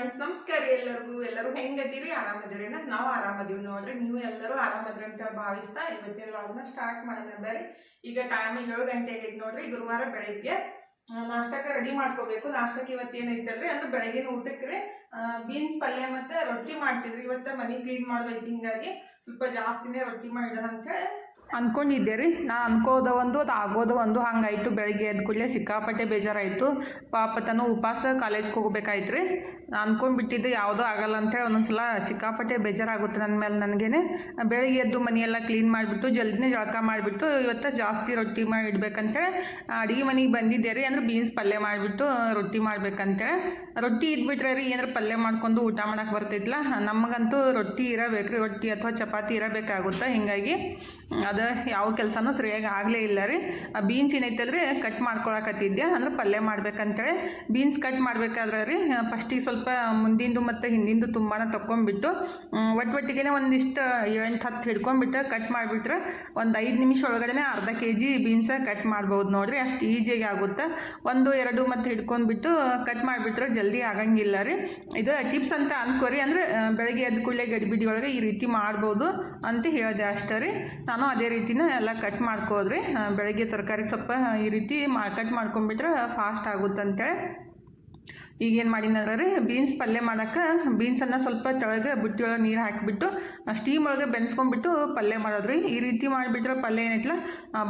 Friends ನಮಸ್ಕಾರ ಎಲ್ಲರಿಗೂ. ಎಲ್ಲರೂ ಹೆಂಗದಿರಿ? ಆರಾಮದಿರಿ ನಾವು ಆರಾಮದೀವಿ ನೋಡ್ರಿ. ನೀವು ಎಲ್ಲರೂ ಆರಾಮದ್ರಿ ಅಂತ ಭಾವಿಸ್ತಾ ಇವತ್ತಿನ ಲಾಗ್ನ ಸ್ಟಾರ್ಟ್ ಮಾಡೋಣ ಬೇರೆ ಈಗ ಟೈಮ್ ಏಳು ಗಂಟೆ ಆಗೈತೆ ನೋಡ್ರಿ. ಗುರುವಾರ ಬೆಳಿಗ್ಗೆ ನಾಷ್ಟಕ್ಕೆ ರೆಡಿ ಮಾಡ್ಕೋಬೇಕು. ನಾಷ್ಟಕ್ಕೆ ಇವತ್ತು ಏನೈತಲ್ರಿ ಅಂದ್ರೆ ಬೆಳಗಿನ ಊಟಕ್ಕೆ ಬೀನ್ಸ್ ಪಲ್ಯ ಮತ್ತೆ ರೊಟ್ಟಿ ಮಾಡ್ತಿದ್ರಿ. ಇವತ್ತು ಮನೆ ಕ್ಲೀನ್ ಮಾಡೋದೈತಿ ಹಿಂಗಾಗಿ ಸ್ವಲ್ಪ ಜಾಸ್ತಿನೇ ರೊಟ್ಟಿ ಮಾಡಿದ ಅಂತ ಹೇಳಿ ಅಂದ್ಕೊಂಡಿದ್ದೆ ರೀ ನಾ ಅನ್ಕೋದ ಒಂದು, ಅದು ಆಗೋದು ಒಂದು, ಹಂಗಾಯ್ತು. ಬೆಳಗ್ಗೆ ಎದ್ದ ಕೂಡಲೇ ಸಿಕ್ಕಾಪಟ್ಟೆ ಬೇಜಾರಾಯಿತು. ಪಾಪ ತನು ಉಪವಾಸ ಕಾಲೇಜ್ಗೆ ಹೋಗ್ಬೇಕಾಯ್ತು ರೀ ಅಂದ್ಕೊಂಡ್ಬಿಟ್ಟಿದ್ದೆ ಯಾವುದೂ ಆಗಲ್ಲ ಅಂತೇಳಿ ಒಂದೊಂದ್ಸಲ ಸಿಕ್ಕಾಪಟ್ಟೆ ಬೇಜಾರಾಗುತ್ತೆ ನನ್ನ ಮೇಲೆ ನನಗೇನೆ. ಬೆಳಗ್ಗೆ ಎದ್ದು ಮನೆಯೆಲ್ಲ ಕ್ಲೀನ್ ಮಾಡಿಬಿಟ್ಟು, ಜಲ್ದಿನೇ ಜಳಕ ಮಾಡಿಬಿಟ್ಟು, ಇವತ್ತು ಜಾಸ್ತಿ ರೊಟ್ಟಿ ಮಾಡಿ ಇಡ್ಬೇಕಂತೇಳಿ ಅಡುಗೆ ಮನೆಗೆ ಬಂದಿದ್ದೆ ರೀ ಅಂದ್ರೆ ಬೀನ್ಸ್ ಪಲ್ಯ ಮಾಡಿಬಿಟ್ಟು ರೊಟ್ಟಿ ಮಾಡ್ಬೇಕಂತೇಳಿ. ರೊಟ್ಟಿ ಇದ್ಬಿಟ್ರೆ ರೀ ಏನಾರ ಪಲ್ಯ ಮಾಡ್ಕೊಂಡು ಊಟ ಮಾಡೋಕೆ ಬರ್ತೈತಿಲ್ಲ ನಮಗಂತೂ ರೊಟ್ಟಿ ಇರಬೇಕು ರೀ ರೊಟ್ಟಿ ಅಥವಾ ಚಪಾತಿ ಇರಬೇಕಾಗುತ್ತೆ? ಹಿಂಗಾಗಿ ಅದು ಯಾವ ಕೆಲಸನೂ ಸರಿಯಾಗಿ ಆಗಲೇ ಇಲ್ಲ ರೀ. ಆ ಬೀನ್ಸ್ ಏನೈತಲ್ರಿ ಕಟ್ ಮಾಡ್ಕೊಳಕತ್ತಿದ್ದೆ ಅಂದ್ರೆ ಪಲ್ಯ ಮಾಡ್ಬೇಕಂತೇಳಿ. ಬೀನ್ಸ್ ಕಟ್ ಮಾಡಬೇಕಾದ್ರೆ ರೀ ಫಸ್ಟಿಗೆ ಸ್ವಲ್ಪ ಮುಂದಿಂದು ಮತ್ತು ಹಿಂದಿಂದು ತುಂಬಾ ತಕ್ಕೊಂಬಿಟ್ಟು ಒಟ್ಟು ಒಟ್ಟಿಗೆ ಒಂದಿಷ್ಟು ಎಂಟು ಹತ್ತು ಹಿಡ್ಕೊಂಬಿಟ್ಟು ಕಟ್ ಮಾಡಿಬಿಟ್ರೆ ಒಂದು ಐದು ನಿಮಿಷ ಒಳಗಡೆ ಅರ್ಧ ಕೆ ಜಿ ಬೀನ್ಸ ಕಟ್ ಮಾಡ್ಬೋದು ನೋಡ್ರಿ. ಅಷ್ಟು ಈಜಿಯಾಗಿ ಆಗುತ್ತೆ. ಒಂದು, ಎರಡು ಮತ್ತು ಹಿಡ್ಕೊಂಡ್ಬಿಟ್ಟು ಕಟ್ ಮಾಡಿಬಿಟ್ರೆ ಜಲ್ದಿ ಆಗಂಗಿಲ್ಲ ರೀ. ಇದು ಟಿಪ್ಸ್ ಅಂತ ಅನ್ಕೋರಿ. ಅಂದರೆ ಬೆಳಗ್ಗೆ ಎದ್ದ ಕೂಡಲೇ ಗಡಿಬಿಡಿ ಒಳಗೆ ಈ ರೀತಿ ಮಾಡ್ಬೋದು ಅಂತ ಹೇಳಿದೆ ಅಷ್ಟೇ ರೀ. ನಾನು ಅದೇ ರೀತಿನ ಎಲ್ಲ ಕಟ್ ಮಾಡ್ಕೋದ್ರಿ ಬೆಳಗ್ಗೆ ತರಕಾರಿ ಸ್ವಲ್ಪ ಈ ರೀತಿ ಮಾ ಕಟ್ ಮಾಡ್ಕೊಂಬಿಟ್ರೆ ಫಾಸ್ಟ್ ಆಗುತ್ತಂತೇಳಿ. ಈಗೇನು ಮಾಡಿನಂದ್ರೆ ರೀ ಬೀನ್ಸ್ ಪಲ್ಯ ಮಾಡೋಕ್ಕೆ ಬೀನ್ಸನ್ನು ಸ್ವಲ್ಪ ತೆಳಗೆ ಬುಟ್ಟಿ ಒಳಗೆ ನೀರು ಹಾಕಿಬಿಟ್ಟು ಸ್ಟೀಮ್ ಒಳಗೆ ಬೆನ್ಸ್ಕೊಂಡ್ಬಿಟ್ಟು ಪಲ್ಯ ಮಾಡೋದ್ರಿ. ಈ ರೀತಿ ಮಾಡಿಬಿಟ್ರೆ ಪಲ್ಯ ಏನೈತಲ್ಲ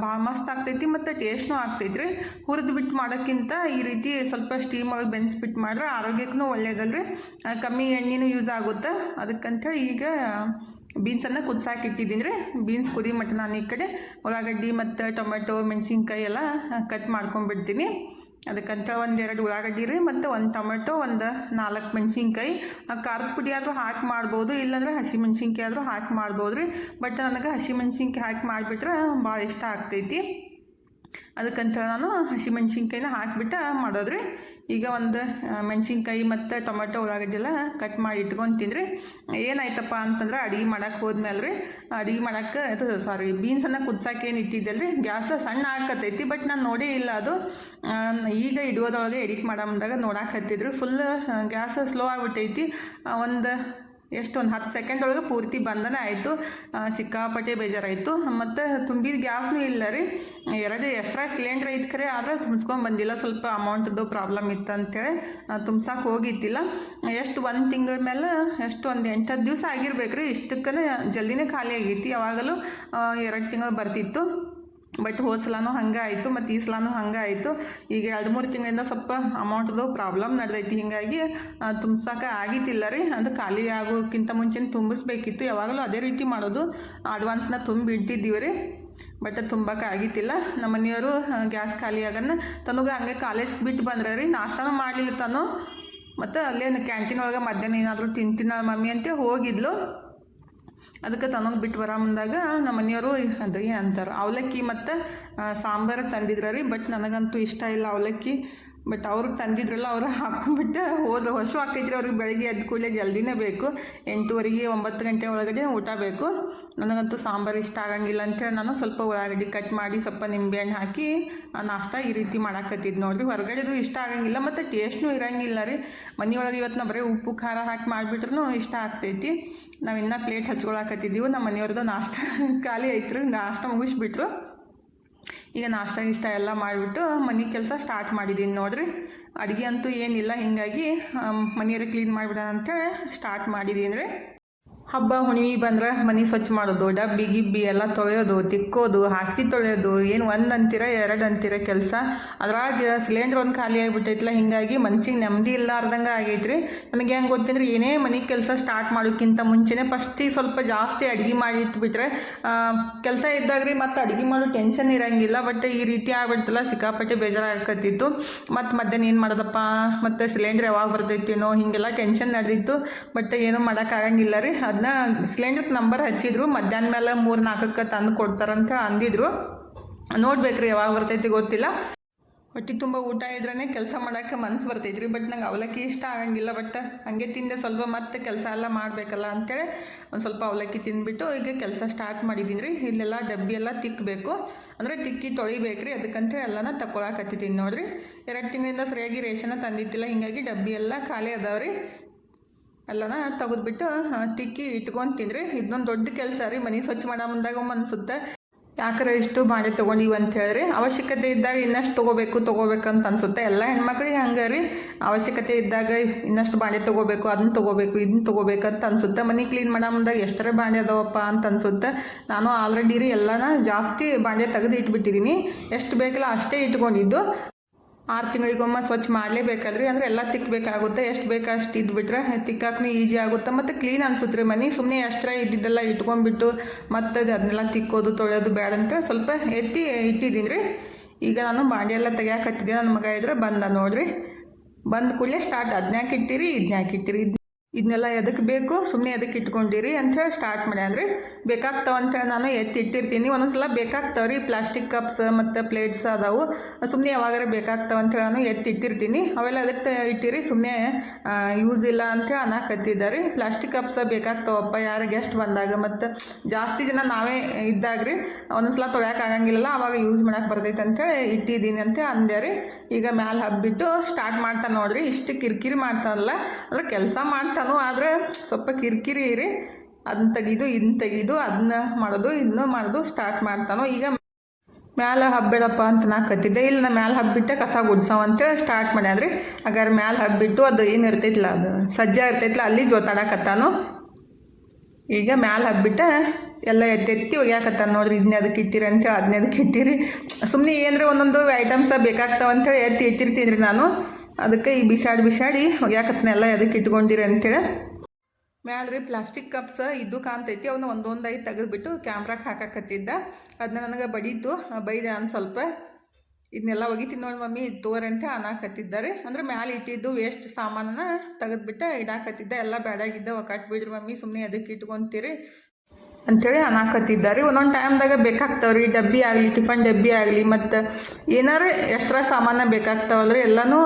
ಭಾಳ ಮಸ್ತ್ ಆಗ್ತೈತಿ ಮತ್ತು ಟೇಸ್ಟ್ನೂ ಆಗ್ತೈತಿ ರೀ ಹುರಿದು ಬಿಟ್ಟು ಮಾಡೋಕ್ಕಿಂತ ಈ ರೀತಿ ಸ್ವಲ್ಪ ಸ್ಟೀಮ್ ಒಳಗೆ ಬೆನ್ಸ್ಬಿಟ್ಟು ಮಾಡಿದ್ರೆ ಆರೋಗ್ಯಕ್ಕೂ ಒಳ್ಳೆಯದಲ್ಲ ರೀ ಕಮ್ಮಿ ಎಣ್ಣೆನೂ ಯೂಸ್ ಆಗುತ್ತೆ? ಅದಕ್ಕಂತೇಳಿ ಈಗ ಬೀನ್ಸನ್ನು ಕುದಿಸಾಕಿ ಇಟ್ಟಿದ್ದೀನಿ ರೀ. ಬೀನ್ಸ್ ಕುದಿ ಮಟ್ಟ ನಾನು ಈ ಕಡೆ ಉಳ್ಳಾಗಡ್ಡಿ ಮತ್ತು ಟೊಮೆಟೊ, ಮೆಣಸಿನ್ಕಾಯಿ ಎಲ್ಲ ಕಟ್ ಮಾಡ್ಕೊಂಡ್ಬಿಡ್ತೀನಿ ಅದಕ್ಕಂತ ಒಂದೆರಡು ಉಳ್ಳಾಗಡ್ಡಿ ರೀ ಮತ್ತು ಒಂದು ಟೊಮೆಟೊ, ಒಂದು ನಾಲ್ಕು ಮೆಣಸಿನ್ಕಾಯಿ. ಖಾರದ ಪುಡಿ ಆದರೂ ಹಾಕಿ ಮಾಡ್ಬೋದು, ಇಲ್ಲಾಂದ್ರೆ ಹಸಿ ಮೆಣಸಿನ್ಕಾಯಿ ಆದರೂ ಹಾಕಿ ಮಾಡ್ಬೋದು ರೀ. ಬಟ್ ನನಗೆ ಹಸಿ ಮೆಣಸಿನ್ಕಾಯಿ ಹಾಕಿ ಮಾಡಿಬಿಟ್ರೆ ಭಾಳ ಇಷ್ಟ ಆಗ್ತೈತಿ. ಅದಕ್ಕಂತ ನಾನು ಹಸಿಮೆಣ್ಸಿನ್ಕಾಯಿನ ಹಾಕಿಬಿಟ್ಟು ಮಾಡೋದ್ರಿ ಈಗ ಒಂದು ಮೆಣಸಿನ್ಕಾಯಿ ಮತ್ತು ಟೊಮೆಟೊ ಉಳ್ಳಾಗಡ್ಡಿ ಎಲ್ಲ ಕಟ್ ಮಾಡಿ ಇಟ್ಕೊಂಡು ತಿಂದರೆ ಏನಾಯ್ತಪ್ಪ ಅಂತಂದ್ರೆ ಅಡುಗೆ ಮಾಡಕ್ಕೆ ಹೋದ್ಮೇಲೆ ರೀ ಅಡುಗೆ ಮಾಡಕ್ಕೆ ಇದು ಸಾರಿ ಬೀನ್ಸನ್ನು ಕುದ್ಸೋಕೆ ಏನು ಇಟ್ಟಿದ್ದಲ್ಲ ರೀ ಗ್ಯಾಸ್ ಸಣ್ಣ ಹಾಕತ್ತೈತಿ ಬಟ್ ನಾನು ನೋಡೇ ಇಲ್ಲ ಅದು. ಈಗ ಇಡೋದೊಳಗೆ ಎಡಿಟ್ ಮಾಡೋ ಮುಂದಾಗ ನೋಡಕ್ಕೆ ಹತ್ತಿದ್ರು. ಫುಲ್ ಗ್ಯಾಸ್ ಸ್ಲೋ ಆಗಿಬಿಟ್ಟೈತಿ. ಒಂದು ಎಷ್ಟು ಒಂದು ಹತ್ತು ಸೆಕೆಂಡ್ ಒಳಗೆ ಪೂರ್ತಿ ಬಂದನೇ ಆಯಿತು. ಸಿಕ್ಕಾಪಟ್ಟೆ ಬೇಜಾರಾಯಿತು. ಮತ್ತು ತುಂಬಿದ ಗ್ಯಾಸ್ನೂ ಇಲ್ಲ ರೀ. ಎರಡು ಎಕ್ಸ್ಟ್ರಾ ಸಿಲಿಂಡ್ರ್ ಐತೆ ಖರೆ ಆದರೆ ತುಂಬಿಸ್ಕೊಂಡು ಬಂದಿಲ್ಲ. ಸ್ವಲ್ಪ ಅಮೌಂಟ್ದು ಪ್ರಾಬ್ಲಮ್ ಇತ್ತು ಅಂತೇಳಿ ತುಂಬ್ಸಕ್ಕೆ ಹೋಗಿದ್ದಿಲ್ಲ ಎಷ್ಟು ಒಂದು ತಿಂಗಳ ಮೇಲೆ ಎಷ್ಟು ಒಂದು ಎಂಟು ಹತ್ತು ದಿವಸ ಆಗಿರ್ಬೇಕು ರೀ ಇಷ್ಟಕ್ಕನೇ ಜಲ್ದಿನೇ ಖಾಲಿ ಆಗೈತಿ. ಯಾವಾಗಲೂ ಎರಡು ತಿಂಗಳು ಬರ್ತಿತ್ತು. ಬಟ್ ಹೋದ ಸಲನೂ ಹಂಗೆ ಆಯಿತು, ಮತ್ತು ಈ ಸಲನೂ ಹಂಗೆ ಆಯಿತು. ಈಗ ಎರಡು ಮೂರು ತಿಂಗಳಿಂದ ಸ್ವಲ್ಪ ಅಮೌಂಟ್ದು ಪ್ರಾಬ್ಲಮ್ ನಡೆದೈತಿ. ಹೀಗಾಗಿ ತುಂಬಿಸೋಕೆ ಆಗಿತ್ತಿಲ್ಲ ರೀ. ಅದು ಖಾಲಿ ಆಗೋಕ್ಕಿಂತ ಮುಂಚೆನೇ ತುಂಬಿಸ್ಬೇಕಿತ್ತು. ಯಾವಾಗಲೂ ಅದೇ ರೀತಿ ಮಾಡೋದು. ಅಡ್ವಾನ್ಸ್ನ ತುಂಬಿ ಇಟ್ಟಿದ್ದೀವಿ ರೀ. ಬಟ್ ತುಂಬಕ್ಕೆ ಆಗಿತ್ತಿಲ್ಲ. ನಮ್ಮ ಮನೆಯವರು ಗ್ಯಾಸ್ ಖಾಲಿ ಆಗನ್ನ ತನಗೆ ಹಂಗೆ ಕಾಲೇಜ್ಗೆ ಬಿಟ್ಟು ಬಂದ್ರೆ ರೀ. ನಾಷ್ಟಾನೂ ಮಾಡಲಿಲ್ಲ ತಾನು. ಮತ್ತು ಅಲ್ಲೇನು ಕ್ಯಾಂಟೀನ್ ಒಳಗೆ ಮಧ್ಯಾಹ್ನ ಏನಾದರೂ ತಿಂತಿನ ಮಮ್ಮಿ ಅಂತ ಹೋಗಿದ್ಲು. ಅದಕ್ಕೆ ತನಗೆ ಬಿಟ್ಟು ಬರ ಮುಂದಾಗ ನಮ್ಮ ಮನೆಯವರು ಅದು ಅಂತಾರೆ. ಅವಲಕ್ಕಿ ಮತ್ತು ಸಾಂಬಾರು ತಂದಿದ್ರ ರೀ? ಬಟ್ ನನಗಂತೂ ಇಷ್ಟ ಇಲ್ಲ ಅವಲಕ್ಕಿ. ಬಟ್ ಅವ್ರಿಗೆ ತಂದಿದ್ರಲ್ಲ ಅವ್ರು ಹಾಕೊಂಡ್ಬಿಟ್ಟು ಹೋದ ಹಸು ಹಾಕೈತ್ರಿ ಅವ್ರಿಗೆ ಬೆಳಗ್ಗೆ ಎದ್ದ ಕೂಡಲೇ ಜಲ್ದಿನೇ ಬೇಕು. ಎಂಟೂವರೆಗೆ ಒಂಬತ್ತು ಗಂಟೆ ಒಳಗಡೆ ಊಟ ಬೇಕು. ನನಗಂತೂ ಸಾಂಬಾರು ಇಷ್ಟ ಆಗಂಗಿಲ್ಲ ಅಂತೇಳಿ ನಾನು ಸ್ವಲ್ಪ ಉಳ್ಳಾಗಡ್ಡಿ ಕಟ್ ಮಾಡಿ ಸ್ವಲ್ಪ ನಿಂಬೆಹಣ್ಣು ಹಾಕಿ ನಾಷ್ಟ ಈ ರೀತಿ ಮಾಡಾಕತ್ತಿದ್ದು ನೋಡ್ರಿ. ಹೊರಗಡೆದು ಇಷ್ಟ ಆಗಂಗಿಲ್ಲ ಮತ್ತು ಟೇಸ್ಟ್ನೂ ಇರಂಗಿಲ್ಲ ರೀ. ಮನೆಯೊಳಗೆ ಇವತ್ತು ನಾವು ಬರೀ ಉಪ್ಪು, ಖಾರ ಹಾಕಿ ಮಾಡಿಬಿಟ್ರೂ ಇಷ್ಟ ಆಗ್ತೈತಿ. ನಾವು ಇನ್ನೂ ಪ್ಲೇಟ್ ಹಚ್ಕೊಳಕತ್ತಿದ್ದೀವಿ. ನಮ್ಮ ಮನೆಯವ್ರದ್ದು ನಾಷ್ಟ ಖಾಲಿ ಐತ್ರಿ. ನಾಷ್ಟ ಮುಗಿಸ್ಬಿಟ್ರು. ಈಗ ನಾಷ್ಟ ಇಷ್ಟ ಎಲ್ಲ ಮಾಡಿಬಿಟ್ಟು ಮನೆ ಕೆಲಸ ಸ್ಟಾರ್ಟ್ ಮಾಡಿದ್ದೀನಿ ನೋಡಿರಿ. ಅಡುಗೆ ಅಂತೂ ಏನಿಲ್ಲ, ಹೀಗಾಗಿ ಮನೆಯವ್ರಿಗೆ ಕ್ಲೀನ್ ಮಾಡಿಬಿಡೋಣ ಅಂತೇಳಿ ಸ್ಟಾರ್ಟ್ ಮಾಡಿದ್ದೀನಿ ರೀ. ಹಬ್ಬ ಹುಣ್ಣಿಮೆ ಬಂದ್ರೆ ಮನೆ ಸ್ವಚ್ಛ ಮಾಡೋದು, ಡಬ್ಬಿ ಗಿಬ್ಬಿ ಎಲ್ಲ ತೊಳೆಯೋದು, ತಿಕ್ಕೋದು, ಹಾಸಿಗೆ ತೊಳೆಯೋದು, ಏನು ಒಂದು ಅಂತೀರ, ಎರಡು ಅಂತೀರ ಕೆಲಸ. ಅದ್ರಾಗ ಸಿಲಿಂಡ್ರ್ ಒಂದು ಖಾಲಿ ಆಗಿಬಿಟ್ಟೈತಿಲ್ಲ ಹಿಂಗಾಗಿ ಮನ್ಸಿಗೆ ನೆಮ್ಮದಿ ಇಲ್ಲಾರ್ದಂಗೆ ಆಗೈತ್ರಿ. ನನಗೆ ಹೆಂಗೆ ಗೊತ್ತಂದ್ರೆ ಏನೇ ಮನೆ ಕೆಲಸ ಸ್ಟಾರ್ಟ್ ಮಾಡೋಕ್ಕಿಂತ ಮುಂಚೆನೇ ಫಸ್ಟಿಗೆ ಸ್ವಲ್ಪ ಜಾಸ್ತಿ ಅಡುಗೆ ಮಾಡಿ ಇಟ್ಬಿಟ್ರೆ ಕೆಲಸ ಇದ್ದಾಗ ರೀ ಮತ್ತು ಅಡುಗೆ ಮಾಡೋ ಟೆನ್ಷನ್ ಇರಂಗಿಲ್ಲ ಬಟ್ ಈ ರೀತಿ ಆಗ್ಬಿಡ್ತಲ್ಲ ಸಿಕ್ಕಾಪಟ್ಟೆ ಬೇಜಾರಾಗಕತ್ತಿತ್ತು. ಮತ್ತು ಮಧ್ಯಾಹ್ನ ಏನು ಮಾಡೋದಪ್ಪ, ಮತ್ತು ಸಿಲಿಂಡ್ರ್ ಯಾವಾಗ ಬರ್ತೈತೇನೋ, ಹೀಗೆಲ್ಲ ಟೆನ್ಷನ್ ನಡೆದಿತ್ತು ಬಟ್ ಏನೂ ಮಾಡೋಕ್ಕಾಗಂಗಿಲ್ಲ ರೀ. ಅದನ್ನ ಸಿಲಿಂಡ್ರ್ ನಂಬರ್ ಹಚ್ಚಿದ್ರು, ಮಧ್ಯಾಹ್ನ ಮೇಲೆ ಮೂರು ನಾಲ್ಕಕ್ಕೆ ತಂದು ಕೊಡ್ತಾರಂತ ಅಂದಿದ್ರು. ನೋಡ್ಬೇಕ್ರಿ ಯಾವಾಗ ಬರ್ತೈತಿ ಗೊತ್ತಿಲ್ಲ. ಹೊಟ್ಟೆ ತುಂಬ ಊಟ ಇದ್ರೇ ಕೆಲಸ ಮಾಡೋಕ್ಕೆ ಮನ್ಸು ಬರ್ತೈತ್ರಿ ಬಟ್ ನಂಗೆ ಅವಲಕ್ಕಿ ಇಷ್ಟ ಆಗಂಗಿಲ್ಲ ಬಟ್ ಹಂಗೆ ತಿಂದೆ ಸ್ವಲ್ಪ ಮತ್ತೆ ಕೆಲಸ ಎಲ್ಲ ಮಾಡಬೇಕಲ್ಲ ಅಂತೇಳಿ ಒಂದು ಸ್ವಲ್ಪ ಅವಲಕ್ಕಿ ತಿಂದ್ಬಿಟ್ಟು ಈಗ ಕೆಲಸ ಸ್ಟಾರ್ಟ್ ಮಾಡಿದ್ದೀನಿ ರೀ ಇಲ್ಲೆಲ್ಲ ಡಬ್ಬಿ ಎಲ್ಲ ತಿಕ್ಕಬೇಕು ಅಂದರೆ ತಿಕ್ಕಿ ತೊಳಿಬೇಕು ರೀ ಅದಕ್ಕಂತ ಎಲ್ಲನ ತಗೊಳಕತ್ತಿದ್ದೀನಿ ನೋಡಿರಿ. ಎರಡು ತಿಂಗಳಿಂದ ಸರಿಯಾಗಿ ರೇಷನ್ ತಂದಿತ್ತಿಲ್ಲ ಹಿಂಗಾಗಿ ಡಬ್ಬಿ ಎಲ್ಲ ಖಾಲಿ ಅದಾವೆ ರೀ ಎಲ್ಲನ ತೆಗೆದ್ಬಿಟ್ಟು ತಿಕ್ಕಿ ಇಟ್ಕೊಂಡು ತಿಂದ್ರಿ ಇದೊಂದು ದೊಡ್ಡ ಕೆಲಸ ರೀ, ಮನೆ ಸ್ವಚ್ಛ ಮಾಡೋ ಮುಂದಾಗ ಅನಿಸುತ್ತೆ ಯಾಕರೆ ಇಷ್ಟು ಬಾಳೆ ತೊಗೊಂಡಿವಿ ಅಂತ ಹೇಳ್ರಿ ಅವಶ್ಯಕತೆ ಇದ್ದಾಗ ಇನ್ನಷ್ಟು ತೊಗೋಬೇಕು, ತೊಗೋಬೇಕಂತ ಅನ್ಸುತ್ತೆ. ಎಲ್ಲ ಹೆಣ್ಮಕ್ಳಿಗೆ ಹಂಗೆ ರೀ, ಅವಶ್ಯಕತೆ ಇದ್ದಾಗ ಇನ್ನಷ್ಟು ಬಾಳೆ ತೊಗೋಬೇಕು ಅದನ್ನ ತೊಗೋಬೇಕು ಇದನ್ನ ತೊಗೋಬೇಕಂತ ಅನ್ಸುತ್ತೆ. ಮನೆ ಕ್ಲೀನ್ ಮಾಡೋ ಮುಂದಾಗ ಎಷ್ಟರ ಬಾಳೆ ಅದಾವಪ್ಪ ಅಂತ ಅನ್ಸುತ್ತೆ. ನಾನು ಆಲ್ರೆಡಿ ರೀ ಎಲ್ಲನ ಜಾಸ್ತಿ ಬಾಳೆ ತೆಗೆದು ಇಟ್ಬಿಟ್ಟಿದ್ದೀನಿ ಎಷ್ಟು ಬೇಕಲ್ಲ ಅಷ್ಟೇ ಇಟ್ಕೊಂಡಿದ್ದು. ಆರು ತಿಂಗಳಿಗೊಮ್ಮೆ ಸ್ವಚ್ಛ ಮಾಡಲೇಬೇಕಲ್ರಿ ಅಂದರೆ ಎಲ್ಲ ತಿಕ್ಕಬೇಕಾಗುತ್ತೆ ಎಷ್ಟು ಬೇಕು ಅಷ್ಟು ಇದ್ಬಿಟ್ರೆ ತಿಕ್ಕಾಕೂ ಈಜಿ ಆಗುತ್ತೆ. ಮತ್ತು ಕ್ಲೀನ್ ಅನ್ಸುತ್ತೆ ಮನೆ. ಸುಮ್ಮನೆ ಎಷ್ಟರ ಇದ್ದಿದ್ದೆಲ್ಲ ಇಟ್ಕೊಂಡ್ಬಿಟ್ಟು ಮತ್ತೆ ಅದು ಅದನ್ನೆಲ್ಲ ತಿಕ್ಕೋದು, ತೊಳೆಯೋದು ಬೇಡ ಅಂತ ಸ್ವಲ್ಪ ಎತ್ತಿ ಇಟ್ಟಿದ್ದೀನಿ ರೀ. ಈಗ ನಾನು ಬಾಂಡೆ ಎಲ್ಲ ತೆಗಿಯಾಕತ್ತಿದ್ದೆ ನನ್ನ ಮಗ ಇದ್ರೆ ಬಂದ ನೋಡ್ರಿ. ಬಂದ ಕೂಡಲೇ ಸ್ಟಾರ್ಟ್ ಅದನ್ಯಾಕೆ ಇಟ್ಟಿರಿ, ಇದನ್ಯಾಕೆ ಇಟ್ಟಿರಿ. ಇದನ್ನೆಲ್ಲ ಎದಕ್ಕೆ ಬೇಕು? ಸುಮ್ಮನೆ ಎದಕ್ಕೆ ಇಟ್ಕೊಂಡಿರಿ ಅಂಥೇಳಿ ಸ್ಟಾರ್ಟ್ ಮಾಡಿ ಅಂದರೆ ಬೇಕಾಗ್ತಾವ ಅಂತೇಳಿ ನಾನು ಎತ್ತಿ ಇಟ್ಟಿರ್ತೀನಿ ಒಂದೊಂದ್ಸಲ ಬೇಕಾಗ್ತಾವ ರೀ. ಪ್ಲಾಸ್ಟಿಕ್ ಕಪ್ಸ್ ಮತ್ತು ಪ್ಲೇಟ್ಸ್ ಅದಾವು. ಸುಮ್ಮನೆ ಯಾವಾಗಾರ ಬೇಕಾಗ್ತಾವ ಅಂತೇಳಿ ನಾನು ಎತ್ತಿ ಇಟ್ಟಿರ್ತೀನಿ ಅವೆಲ್ಲ ಅದಕ್ಕೆ ಇಟ್ಟಿರಿ? ಸುಮ್ಮನೆ ಯೂಸ್ ಇಲ್ಲ ಅಂತೇಳಿ ಅನ್ನಕತ್ತಿದ್ದಾರೆ ಪ್ಲಾಸ್ಟಿಕ್ ಕಪ್ಸ್ ಬೇಕಾಗ್ತಾವಪ್ಪ ಯಾರು ಗೆಸ್ಟ್ ಬಂದಾಗ ಮತ್ತು ಜಾಸ್ತಿ ಜನ ನಾವೇ ಇದ್ದಾಗ ರೀ ಒಂದೊಂದ್ಸಲ ಆಗಂಗಿಲ್ಲ ಅವಾಗ ಯೂಸ್ ಮಾಡಕ್ಕೆ ಬರ್ತೈತೆ ಅಂತೇಳಿ ಇಟ್ಟಿದ್ದೀನಿ ಅಂತ ಅಂದೆ ರೀ. ಈಗ ಮ್ಯಾಲೆ ಹಬ್ಬಿಟ್ಟು ಸ್ಟಾರ್ಟ್ ಮಾಡ್ತಾ ನೋಡ್ರಿ. ಇಷ್ಟು ಕಿರಿಕಿರಿ ಮಾಡ್ತಾನಲ್ಲ. ಅಂದ್ರೆ ಕೆಲಸ ಮಾಡ್ತಾನು ಆದರೆ ಸ್ವಲ್ಪ ಕಿರಿಕಿರಿ ಇರಿ. ಅದನ್ನ ತೆಗೆದು ಇದನ್ನ ತೆಗೆದು ಅದನ್ನ ಮಾಡೋದು ಇದನ್ನ ಮಾಡೋದು ಸ್ಟಾರ್ಟ್ ಮಾಡ್ತಾನೋ. ಈಗ ಮ್ಯಾಲೆ ಹಬ್ಬೇಡಪ್ಪ ಅಂತ ನಾ ಕತ್ತಿದ್ದೆ. ಇಲ್ಲಿ, ನಾ ಮ್ಯಾಲ ಹಬ್ಬಿಟ್ಟೆ ಕಸ ಗುಡ್ಸವ ಅಂತೇಳಿ ಸ್ಟಾರ್ಟ್ ಮಾಡ್ಯಾದ್ರಿ ಹಾಗಾದ್ರೆ ಮ್ಯಾಲೆ ಹಬ್ಬಿಟ್ಟು ಅದು ಏನು ಇರ್ತೈತಿಲ್ಲ ಅದು ಸಜ್ಜೆ ಇರ್ತೈತಿಲ್ಲ ಅಲ್ಲಿ ಜೋತಾಡಕತ್ತಾನು. ಈಗ ಮ್ಯಾಲೆ ಹಬ್ಬಿಟ್ಟ ಎಲ್ಲ ಎತ್ತೆತ್ತಿ ಒಗ್ಯಾಕತ್ತಾನ ನೋಡ್ರಿ. ಇದನ್ನೇ ಅದಕ್ಕೆ ಇಟ್ಟಿರಿ ಅಂತೇಳಿ ಅದನ್ನೇ ಅದಕ್ಕೆ ಇಟ್ಟಿರಿ. ಸುಮ್ಮನೆ ಏನರ ಒಂದೊಂದು ಐಟಮ್ಸ ಬೇಕಾಗ್ತಾವಂತೇಳಿ ಎತ್ತಿ ಇಟ್ಟಿರ್ತೀನಿ ರೀ ನಾನು. ಅದಕ್ಕೆ ಈ ಬಿಸಾಡಿ ಬಿಸಾಡಿ ಯಾಕತ್ನೆಲ್ಲ ಅದಕ್ಕೆ ಇಟ್ಕೊಂಡಿರಿ ಅಂತೇಳಿ. ಮ್ಯಾಲೆ ರೀ ಪ್ಲಾಸ್ಟಿಕ್ ಕಪ್ಸ್ ಇದ್ದು ಕಾಣ್ತೈತಿ ಅವನ್ನ ಒಂದೊಂದಾಗಿ ತೆಗೆದುಬಿಟ್ಟು ಕ್ಯಾಮ್ರಾಗೆ ಹಾಕಕತ್ತಿದ್ದ. ಅದನ್ನ ನನಗೆ ಬಡೀತು, ಬೈದೆ ನಾನು ಸ್ವಲ್ಪ. ಇದನ್ನೆಲ್ಲ ಒಗಿತೀನಿ ನೋಡಿ ಮಮ್ಮಿ, ತೋರಂತೆ ಅನ್ನಕತ್ತಿದ್ದಾರೆ ಅಂದ್ರೆ ಮ್ಯಾಲೆ ಇಟ್ಟಿದ್ದು ವೇಸ್ಟ್ ಸಾಮಾನನ್ನ ತೆಗೆದ್ಬಿಟ್ಟು ಇಡಾಕತ್ತಿದ್ದೆ ಎಲ್ಲ ಬ್ಯಾಡಾಗಿದ್ದ ಒಕ್ಕಾಟ್ ಬಿಡ್ರಿ ಮಮ್ಮಿ ಸುಮ್ಮನೆ ಅದಕ್ಕೆ ಇಟ್ಕೊಂತೀರಿ ಅಂಥೇಳಿ ಅನ್ನಕತ್ತಿದ್ದಾರೆ ಒಂದೊಂದು ಟೈಮ್ದಾಗ ಬೇಕಾಗ್ತಾವ್ರಿ. ಡಬ್ಬಿ ಆಗಲಿ, ಟಿಫನ್ ಡಬ್ಬಿ ಆಗಲಿ, ಮತ್ತು ಏನಾರು ಎಕ್ಸ್ಟ್ರಾ ಸಾಮಾನು ಬೇಕಾಗ್ತಾವಲ್ರಿ ಎಲ್ಲನೂ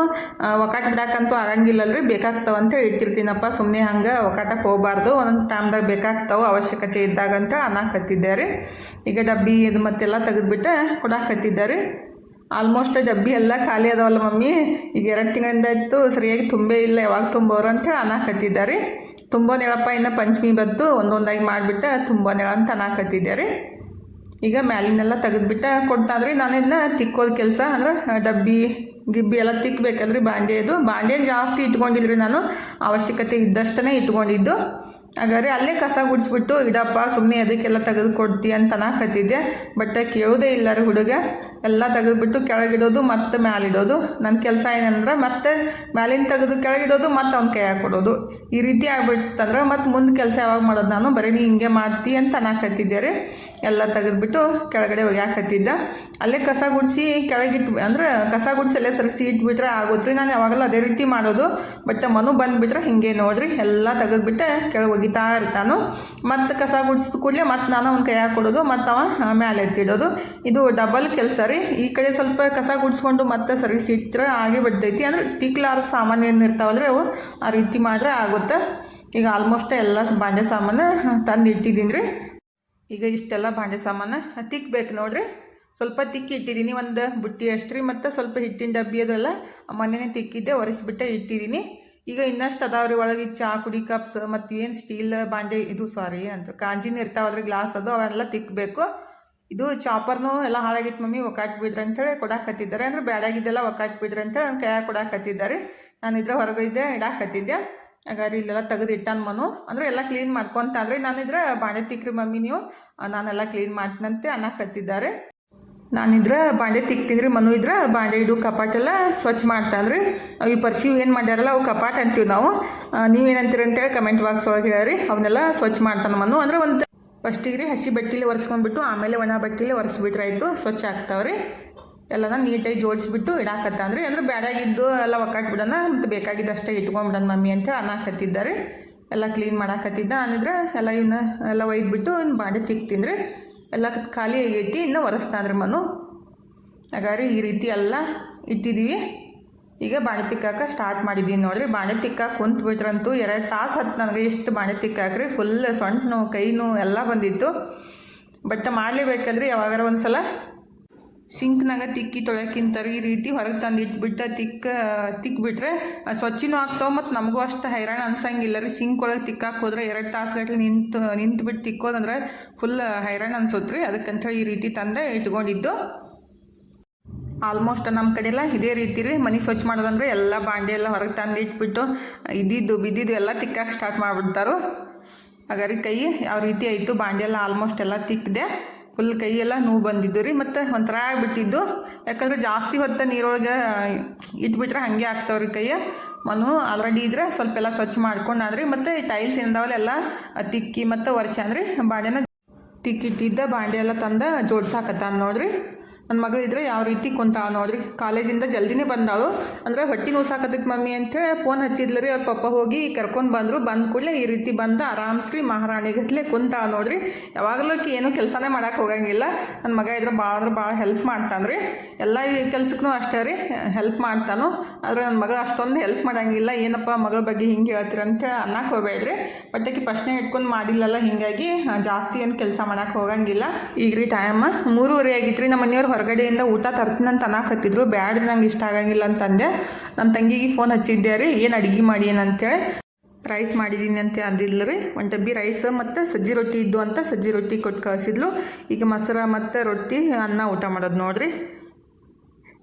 ಒಕಾಟ್ ಬಿಡಾಕಂತೂ ಆಗಂಗಿಲ್ಲಲ್ರಿ ಬೇಕಾಗ್ತಾವ ಅಂತ ಇಟ್ಟಿರ್ತೀನಪ್ಪ ಸುಮ್ಮನೆ ಹಂಗೆ ಒಕಾಟಕ್ಕೆ ಹೋಗಬಾರ್ದು. ಒಂದೊಂದು ಟೈಮ್ದಾಗ ಬೇಕಾಗ್ತಾವೆ ಅವಶ್ಯಕತೆ ಇದ್ದಾಗ ಅಂತ ಅನ್ನಕತ್ತಿದ್ದಾರೆ ಈಗ ಡಬ್ಬಿ ಇದು ಮತ್ತೆಲ್ಲ ತೆಗೆದ್ಬಿಟ್ಟು ಕೊಡಾಕತ್ತಿದ್ದಾರೆ. ಆಲ್ಮೋಸ್ಟ್ ಡಬ್ಬಿ ಎಲ್ಲ ಖಾಲಿ ಅದಾವಲ್ಲ ಮಮ್ಮಿ. ಈಗ ಎರಡು ತಿಂಗಳಿಂದ ಇತ್ತು ಸರಿಯಾಗಿ ತುಂಬೇ ಇಲ್ಲ, ಯಾವಾಗ ತುಂಬೋರು ಅಂತೇಳಿ ಅನ್ನಕತ್ತಿದ್ದಾರೆ ತುಂಬೋನೇಳಪ್ಪ ಇನ್ನು ಪಂಚಮಿ ಬತ್ತು ಒಂದೊಂದಾಗಿ ಮಾಡಿಬಿಟ್ಟು ತುಂಬೋನೇಳ ಅಂತ ಅನ್ನಕತ್ತಿದ್ದಾರೆ ಈಗ ಮ್ಯಾಲಿನೆಲ್ಲ ತೆಗೆದುಬಿಟ್ಟು ನಾನು ಇದನ್ನ ತಿಕ್ಕೋದು ಕೆಲಸ ಅಂದ್ರೆ ಡಬ್ಬಿ, ಗಿಬ್ಬಿ ಎಲ್ಲ ತಿಕ್ಕಬೇಕಲ್ರಿ ಬಾಂಡೆದು ಬಾಂಡೆ ಜಾಸ್ತಿ ಇಟ್ಕೊಂಡಿಲ್ರಿ ನಾನು. ಅವಶ್ಯಕತೆ ಇದ್ದಷ್ಟೇ ಇಟ್ಕೊಂಡಿದ್ದು. ಹಾಗಾದ್ರೆ ಅಲ್ಲೇ ಕಸ ಗುಡಿಸ್ಬಿಟ್ಟು ಇಡಪ್ಪ ಸುಮ್ಮನೆ ಅದಕ್ಕೆಲ್ಲ ತೆಗೆದು ಕೊಡ್ತಿ ಅಂತ ಅನ್ನಕತ್ತಿದ್ದೆ ಬಟ್ ಕೇಳೋದೇ ಇಲ್ಲ ರೀ ಹುಡುಗ. ಎಲ್ಲ ತೆಗೆದುಬಿಟ್ಟು ಕೆಳಗಿಡೋದು, ಮತ್ತೆ ಮ್ಯಾಲಿಡೋದು. ನನ್ನ ಕೆಲಸ ಏನಂದ್ರೆ, ಮತ್ತೆ ಮ್ಯಾಲಿನ ತೆಗೆದು ಕೆಳಗಿಡೋದು, ಮತ್ತೆ ಅವ್ನ ಕೈ ಕೊಡೋದು. ಈ ರೀತಿ ಆಗ್ಬಿಟ್ಟಂದ್ರೆ, ಮತ್ತೆ ಮುಂದೆ ಕೆಲಸ ಯಾವಾಗ ಮಾಡೋದು ನಾನು? ಬರೀ ನೀ ಹಿಂಗೆ ಮಾಡ್ತಿ ಅಂತ ಅನ್ನಕತ್ತಿದ್ದೆ ರೀ. ಎಲ್ಲ ತೆಗೆದುಬಿಟ್ಟು ಕೆಳಗಡೆ ಒಗ್ಯಾಕತ್ತಿದ್ದ ಅಲ್ಲೇ ಕಸ ಗುಡಿಸಿ ಕೆಳಗಿಟ್ಟು ಅಂದ್ರೆ ಕಸ ಗುಡಿಸಿ ಅಲ್ಲೇ ಸರಿಸಿ ಇಟ್ಬಿಟ್ರೆ ಆಗುತ್ತೆ ನಾನು ಯಾವಾಗಲೂ ಅದೇ ರೀತಿ ಮಾಡೋದು. ಬಟ್ ಮನು ಬಂದುಬಿಟ್ರೆ ಹಿಂಗೆ ನೋಡ್ರಿ. ಎಲ್ಲ ತೆಗೆದುಬಿಟ್ಟೆ ಕೆಳಗೆ ಒಗಿತಾ ಇರ್ತಾನು. ಮತ್ತು ಕಸ ಗುಡಿಸಿದ ಕೂಡಲೇ ಮತ್ತು ನಾನು ಅವ್ನ ಕೈಯಾಗ ಕೊಡೋದು, ಮತ್ತು ಅವ ಮೇಲೆ ಎತ್ತಿಡೋದು. ಇದು ಡಬಲ್ ಕೆಲಸ ರೀ. ಈ ಕಡೆ ಸ್ವಲ್ಪ ಕಸ ಗುಡಿಸ್ಕೊಂಡು ಮತ್ತೆ ಸರಿಸಿ ಇಟ್ಟರೆ ಆಗೇ ಬಿಡ್ತೈತಿ ಅಂದರೆ ತಿಕ್ಲಾರ ಸಾಮಾನು ಏನು ಇರ್ತಾವಲ್ರಿ ಅವು? ಆ ರೀತಿ ಮಾಡಿದ್ರೆ ಆಗುತ್ತೆ. ಈಗ ಆಲ್ಮೋಸ್ಟ್ ಎಲ್ಲ ಬಾಂಡೆ ಸಾಮಾನು ತಂದು ಇಟ್ಟಿದ್ದೀನಿ ರೀ. ಈಗ ಇಷ್ಟೆಲ್ಲ ಬಾಂಡೆ ಸಾಮಾನು ತಿಕ್ಬೇಕು ನೋಡಿರಿ. ಸ್ವಲ್ಪ ತಿಕ್ಕಿ ಇಟ್ಟಿದ್ದೀನಿ ಒಂದು ಬುಟ್ಟಿ ಅಷ್ಟ್ರಿ ಮತ್ತು ಸ್ವಲ್ಪ ಹಿಟ್ಟಿನ ಡಬ್ಬಿ ಅದೆಲ್ಲ ಮನೆಯೇ ತಿಕ್ಕಿದ್ದೆ, ಒರೆಸ್ಬಿಟ್ಟೆ ಇಟ್ಟಿದ್ದೀನಿ ಈಗ ಇನ್ನಷ್ಟು ಅದಾವ್ರಿ ಒಳಗೆ ಚಾ ಕುಡಿ ಕಪ್ಸ್ ಮತ್ತು ಏನು ಸ್ಟೀಲ್ ಬಾಂಡೆ ಇದು ಸಾರಿ ಅಂತ. ಕಾಂಜಿನ ಇರ್ತಾವಲ್ರಿ ಗ್ಲಾಸ್ ಅದು ಅವೆಲ್ಲ ತಿಕ್ಕಬೇಕು ಇದು ಚಾಪರ್ನು ಎಲ್ಲ ಹಾಳಾಗಿತ್ತು ಮಮ್ಮಿ ಒಕ್ಕಾಟ್ ಬಿಡ್ರಿ ಅಂತೇಳಿ ಕೊಡಾಕತ್ತಿದ್ದಾರೆ. ಅಂದ್ರೆ ಬ್ಯಾಡಾಗಿದ್ದೆಲ್ಲ ಒಕ್ಕಾಕಿ ಬಿಡ್ರಿ ಅಂತ ನನ್ನ ಕೈಯಾಗ ಕೊಡಾಕತ್ತಿದ್ದಾರೆ. ನಾನು ಇದ್ರೆ ಹೊರಗಿದ್ದೆ ಇಡಾಕತ್ತಿದ್ದೆ. ಹಾಗಾದ್ರೆ ಇಲ್ಲೆಲ್ಲ ತೆಗೆದು ಇಟ್ಟಾನ ಮನು. ಅಂದರೆ ಎಲ್ಲ ಕ್ಲೀನ್ ಮಾಡ್ಕೊಂತ ಅಂದ್ರೆ ನಾನಿದ್ರೆ ಬಾಂಡೆ ತಿಕ್ರಿ ಮಮ್ಮಿ ನೀವು. ನಾನೆಲ್ಲ ಕ್ಲೀನ್ ಮಾಡ್ತೀನಂತೆ ಅನ್ನಕತ್ತಿದ್ದಾರೆ. ನಾನಿದ್ರೆ ಬಾಂಡೆ ತಿಕ್ತಿದ್ರಿ ಮನು ಇದ್ರೆ ಬಾಂಡೆ ಇಡು ಕಪಾಟೆಲ್ಲ ಸ್ವಚ್ಛ ಮಾಡ್ತಾನ್ರಿ ಅವು ಈ ಪರ್ಸಿವ್ ಏನು ಮಾಡ್ಯಾರಲ್ಲ ಅವು ಕಪಾಟ್ ಅಂತೀವಿ ನಾವು. ನೀವೇನಂತೀರ ಅಂತೇಳಿ ಕಮೆಂಟ್ ಬಾಕ್ಸ್ ಒಳಗೆ ಹೇಳ್ರಿ. ಅವನ್ನೆಲ್ಲ ಸ್ವಚ್ಛ ಮಾಡ್ತಾನೆ ಮನು. ಅಂದ್ರೆ ಒಂದು ಫಸ್ಟಿಗೆ ರೀ ಹಸಿ ಬಟ್ಟೆಲಿ ಒರೆಸ್ಕೊಂಡ್ಬಿಟ್ಟು ಆಮೇಲೆ ಒಣ ಬಟ್ಟೆಲಿ ಒರೆಸ್ಬಿಟ್ರಾಯ್ತು, ಸ್ವಚ್ಛ ಆಗ್ತಾವ್ರಿ. ಎಲ್ಲನ ನೀಟಾಗಿ ಜೋಡಿಸ್ಬಿಟ್ಟು ಇಡಾಕತ್ತಾನ್ರಿ ಅಂದ್ರೆ ಬ್ಯಾಡಾಗಿದ್ದು ಎಲ್ಲ ಒಕ್ಕಾಟ್ ಬಿಡೋಣ ಮತ್ತು ಬೇಕಾಗಿದ್ದಷ್ಟೇ ಇಟ್ಕೊಂಡ್ಬಿಡೋಣ ಮಮ್ಮಿ ಅಂತ ಅನ್ನಕತ್ತಿದ್ದಾರೆ ಎಲ್ಲ ಕ್ಲೀನ್ ಮಾಡಾಕತ್ತಿದ್ದ. ನಾನಿದ್ರೆ ಎಲ್ಲ ಇವನ್ನ ಎಲ್ಲ ಒಯ್ದುಬಿಟ್ಟು ಇನ್ನು ಬಾಂಡೆ ತಿಕ್ತೀನಿ ರೀ ಎಲ್ಲ ಖಾಲಿ ಆಗೈತಿ, ಇನ್ನು ಒರೆಸ್ತಾನ್ರಿ ಮನು. ಹಾಗಾದ್ರೆ ಈ ರೀತಿ ಎಲ್ಲ ಇಟ್ಟಿದ್ದೀವಿ ಈಗ ಬಾಣೆ ತಿಕ್ಕಾಕ ಸ್ಟಾರ್ಟ್ ಮಾಡಿದ್ದೀನಿ ನೋಡ್ರಿ. ಬಾಣೆ ತಿಕ್ಕಾಕ ಕುಂತು ಬಿಟ್ರಂತೂ ಎರಡು ತಾಸು ಹತ್ತು ನನಗೆ ಎಷ್ಟು ಬಾಣೆ ತಿಕ್ಕಾಕ್ರಿ. ಫುಲ್ ಸೊಂಟ ನೋವು ಕೈ ಎಲ್ಲ ಬಂದಿತ್ತು. ಬಟ್ ಮಾಡಲೇಬೇಕಲ್ರಿ ಯಾವಾಗಾರ ಒಂದು ಸಲ ಸಿಂಕ್ನಾಗ ತಿಕ್ಕಿ ತೊಳ್ಯಾಕಿಂತ ಈ ರೀತಿ ಹೊರಗೆ ತಂದು ಇಟ್ಬಿಟ್ಟು ತಿಕ್ಕ, ತಿಕ್ಬಿಟ್ರೆ ಸ್ವಚ್ಛನೂ ಆಗ್ತಾವೆ ಮತ್ತು ನಮಗೂ ಅಷ್ಟು ಹೈರಾಣ ಅನ್ಸಂಗಿಲ್ಲ ರೀ. ಸಿಂಕ್ ಒಳಗೆ ತಿಕ್ಕಾಕ್ ಹೋದ್ರೆ ಎರಡು ತಾಸುಗಟ್ಟಲೆ ನಿಂತು ನಿಂತು ಬಿಟ್ಟು ತಿಕ್ಕೋದಂದ್ರೆ ಫುಲ್ ಹೈರಾಣ ಅನ್ಸುತ್ತೆ ರೀ. ಅದಕ್ಕಂಥೇಳಿ ಈ ರೀತಿ ತಂದೆ ಇಟ್ಕೊಂಡಿದ್ದು. ಆಲ್ಮೋಸ್ಟ್ ನಮ್ಮ ಕಡೆ ಎಲ್ಲ ಇದೇ ರೀತಿ ರೀ. ಮನೆ ಸ್ವಚ್ಛ ಮಾಡೋದಂದ್ರೆ ಎಲ್ಲ ಬಾಂಡೆ ಎಲ್ಲ ಹೊರಗೆ ತಂದು ಇಟ್ಬಿಟ್ಟು ಇದ್ದಿದ್ದು, ಬಿದ್ದಿದ್ದು ಎಲ್ಲ ತಿಕ್ಕಾಕೆ ಸ್ಟಾರ್ಟ್ ಮಾಡಿಬಿಡ್ತಾರೋ. ಹಾಗಾದ್ರೆ ಕೈ, ಯಾವ ರೀತಿ ಆಯಿತು? ಬಾಂಡೆ ಎಲ್ಲ ಆಲ್ಮೋಸ್ಟ್ ಎಲ್ಲ ತಿಕ್ಕಿದೆ ಫುಲ್ ಕೈ ಎಲ್ಲ ನೋವು ಬಂದಿದ್ದು ರೀ, ಮತ್ತು ಒಂಥರ ಆಗ್ಬಿಟ್ಟಿದ್ದು. ಯಾಕಂದ್ರೆ ಜಾಸ್ತಿ ಹೊತ್ತು ನೀರೊಳಗೆ ಇಟ್ಬಿಟ್ರೆ ಹಾಗೆ ಆಗ್ತಾವ್ರಿ ಕೈಯ. ಮನು ಆಲ್ರೆಡಿ ಇದ್ರೆ ಸ್ವಲ್ಪ ಎಲ್ಲ ಸ್ವಚ್ಛ ಮಾಡ್ಕೊಂಡಾದ್ರಿ, ಮತ್ತು ಟೈಲ್ಸ್ ಏನದಾವಲ್ಲ ಎಲ್ಲ ತಿಕ್ಕಿ ಮತ್ತು ವರ್ಷ ಅಂದ್ರಿ ಬಾಂಡೆನ ತಿಕ್ಕಿಟ್ಟಿದ್ದ, ಬಾಂಡೆ ಎಲ್ಲ ತಂದ ಜೋಡ್ಸಾಕತ್ತಾನ ನೋಡ್ರಿ. ನನ್ನ ಮಗಳಿದ್ರೆ ಯಾವ ರೀತಿ ಕುಂತ ನೋಡ್ರಿ ಕಾಲೇಜಿಂದ ಜಲ್ದಿನೇ ಬಂದಾಳು. ಅಂದ್ರೆ ಹೊಟ್ಟೆ ನೋಸಾಕತ್ತೈತಿ ಮಮ್ಮಿ ಅಂತೇಳಿ ಫೋನ್ ಹಚ್ಚಿದ್ಲು ರೀ, ಅವ್ರ ಪಪ್ಪ ಹೋಗಿ ಕರ್ಕೊಂಡು ಬಂದರು. ಬಂದ ಕೂಡಲೇ ಈ ರೀತಿ ಬಂದ ಆರಾಮ್ಸ್ರಿ ಮಹಾರಾಣಿಗತ್ಲೆ ಕುಂತ ನೋಡ್ರಿ. ಯಾವಾಗಲೂ ಏನು ಕೆಲಸನೇ ಮಾಡಕ್ಕೆ ಹೋಗಂಗಿಲ್ಲ. ನನ್ನ ಮಗ ಇದ್ರೆ ಭಾಳ ಅಂದ್ರೆ ಭಾಳ ಹೆಲ್ಪ್ ಮಾಡ್ತಾನೆ ರೀ. ಎಲ್ಲ ಕೆಲ್ಸಕ್ಕೂ ಅಷ್ಟೇ ರೀ ಹೆಲ್ಪ್ ಮಾಡ್ತಾನು. ಆದ್ರೆ ನನ್ನ ಮಗಳು ಅಷ್ಟೊಂದು ಹೆಲ್ಪ್ ಮಾಡಂಗಿಲ್ಲ. ಏನಪ್ಪ ಮಗಳ ಬಗ್ಗೆ ಹಿಂಗೆ ಹೇಳ್ತೀರ ಅಂತ ಅನ್ನಕ್ಕೆ ಹೋಗ್ಬೇಡ್ರಿ. ಬಟ್ ಆಕಿ ಪ್ರಶ್ನೆ ಇಟ್ಕೊಂಡು ಮಾಡಿಲ್ಲಲ್ಲ, ಹಿಂಗಾಗಿ ಜಾಸ್ತಿ ಏನು ಕೆಲಸ ಮಾಡಕ್ಕೆ ಹೋಗಂಗಿಲ್ಲ. ಈಗ ರೀ ಟೈಮ್ ಮೂರುವರೆ ಆಗಿತ್ತು ರೀ ನಮ್ಮ ಮನೆಯವ್ರು ಹೊರಗಡೆಯಿಂದ ಊಟ ತರ್ತೀನಿ ಅಂತ ಅನ್ನಕತ್ತಿದ್ರು. ಬ್ಯಾಡ್ರಿ, ನಂಗೆ ಇಷ್ಟ ಆಗಂಗಿಲ್ಲ ಅಂತಂದೆ. ನಮ್ಮ ತಂಗಿಗೆ ಫೋನ್ ಹಚ್ಚಿದ್ದೆ ರೀ, ಏನು ಅಡುಗೆ ಮಾಡಿ, ಏನಂತೇಳಿ? ರೈಸ್ ಮಾಡಿದ್ದೀನಿ ಅಂತ ಅಂದಿಲ್ಲ ರೀ. ಒಂದು ಡಬ್ಬಿ ರೈಸ್ ಮತ್ತು ಸಜ್ಜಿ ರೊಟ್ಟಿ ಇದ್ದು ಅಂತ ಸಜ್ಜಿ ರೊಟ್ಟಿ ಕೊಟ್ಟು ಕಳಿಸಿದ್ಲು. ಈಗ ಮೊಸರ ಮತ್ತು ರೊಟ್ಟಿ, ಅನ್ನ ಊಟ ಮಾಡೋದು ನೋಡ್ರಿ.